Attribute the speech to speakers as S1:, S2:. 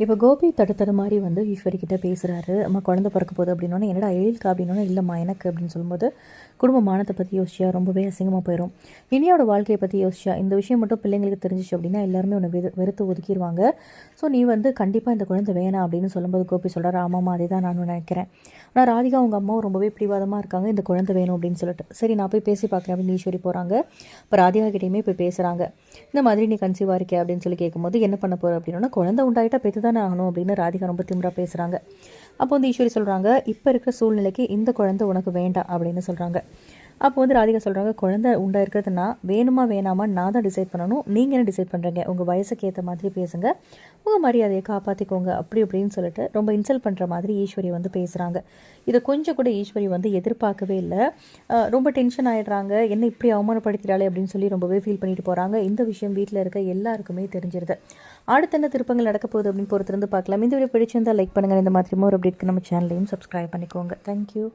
S1: இப்போ கோபி தடுத்தது மாதிரி வந்து ஈஸ்வரி கிட்டே பேசுகிறாரு அம்மா குழந்தை பிறக்க போகுது அப்படின்னோடனே என்னடா எழில்கா அப்படின்னோடனே இல்லைம்மா எனக்கு அப்படின்னு சொல்லும்போது குடும்ப மானத்தை பற்றி யோசிச்சா ரொம்பவே அசிங்கமாக போயிடும் இனியோட வாழ்க்கையை பற்றி யோசிச்சா இந்த விஷயம் மட்டும் பிள்ளைங்களுக்கு தெரிஞ்சிச்சு அப்படின்னா எல்லாருமே உன்னை வெறு வெறுத்து ஒதுக்கிடுவாங்க ஸோ நீ வந்து கண்டிப்பாக இந்த குழந்தை வேணாம் அப்படின்னு சொல்லும்போது கோபி சொல்கிறார் ஆமாம்மா அதே தான் நான் நினைக்கிறேன். ஆனால் ராதிகா அவங்க அம்மாவும் ரொம்பவே பிடிவாதமாக இருக்காங்க இந்த குழந்தை வேணும் அப்படின்னு சொல்லிட்டு. சரி நான் போய் பேசி பார்க்குறேன் அப்படின்னு ஈஸ்வரி போகிறாங்க இப்போ ராதிகா கிட்டேயுமே போய் பேசுகிறாங்க இந்த மாதிரி நீ கன்சீவாக இருக்கே அப்படின்னு சொல்லி கேட்கும்போது என்ன பண்ண போகிற அப்படின்னா குழந்தை உண்டாயிட்டா பெற்று தானே ஆகணும் அப்படின்னு ராதிகா ரொம்ப திமிராக பேசுகிறாங்க அப்போ வந்து ஈஸ்வரி சொல்கிறாங்க இப்போ இருக்கிற சூழ்நிலைக்கு இந்த குழந்தை உனக்கு வேண்டாம் அப்படின்னு சொல்கிறாங்க அப்போ வந்து ராதிகா சொல்கிறாங்க குழந்தை உண்டா இருக்கிறதுனா வேணுமா வேணாமா நான் தான் டிசைட் பண்ணணும். நீங்கள் என்ன டிசைட் பண்ணுறீங்க உங்கள் வயசுக்கு ஏற்ற மாதிரி பேசுங்க. உங்கள் மரியாதையை காப்பாற்றிக்கோங்க அப்படி அப்படின்னு சொல்லிட்டு ரொம்ப இன்சல்ட் பண்ணுற மாதிரி ஈஸ்வரி வந்து பேசுகிறாங்க இதை கொஞ்சம் கூட ஈஸ்வரி வந்து எதிர்பார்க்கவே இல்லை. ரொம்ப டென்ஷன் ஆகிடுறாங்க என்ன இப்படி அவமானப்படுத்திட்டாளே அப்படின்னு சொல்லி ரொம்பவே ஃபீல் பண்ணிட்டு போகிறாங்க இந்த விஷயம் வீட்டில் இருக்க எல்லாருக்குமே தெரிஞ்சிருது. அடுத்த என்ன திருப்பங்கள் நடக்க போகுது அப்படின்னு பொறுத்திருந்து பார்க்கலாம். இந்த வீடியோ பிடிச்சிருந்தால் லைக் பண்ணுங்கள் இந்த மாதிரி மோர் அப்டேட்க்கு நம்ம சேனலையும் சப்ஸ்கிரைப் பண்ணிக்கோங்க. தேங்க்யூ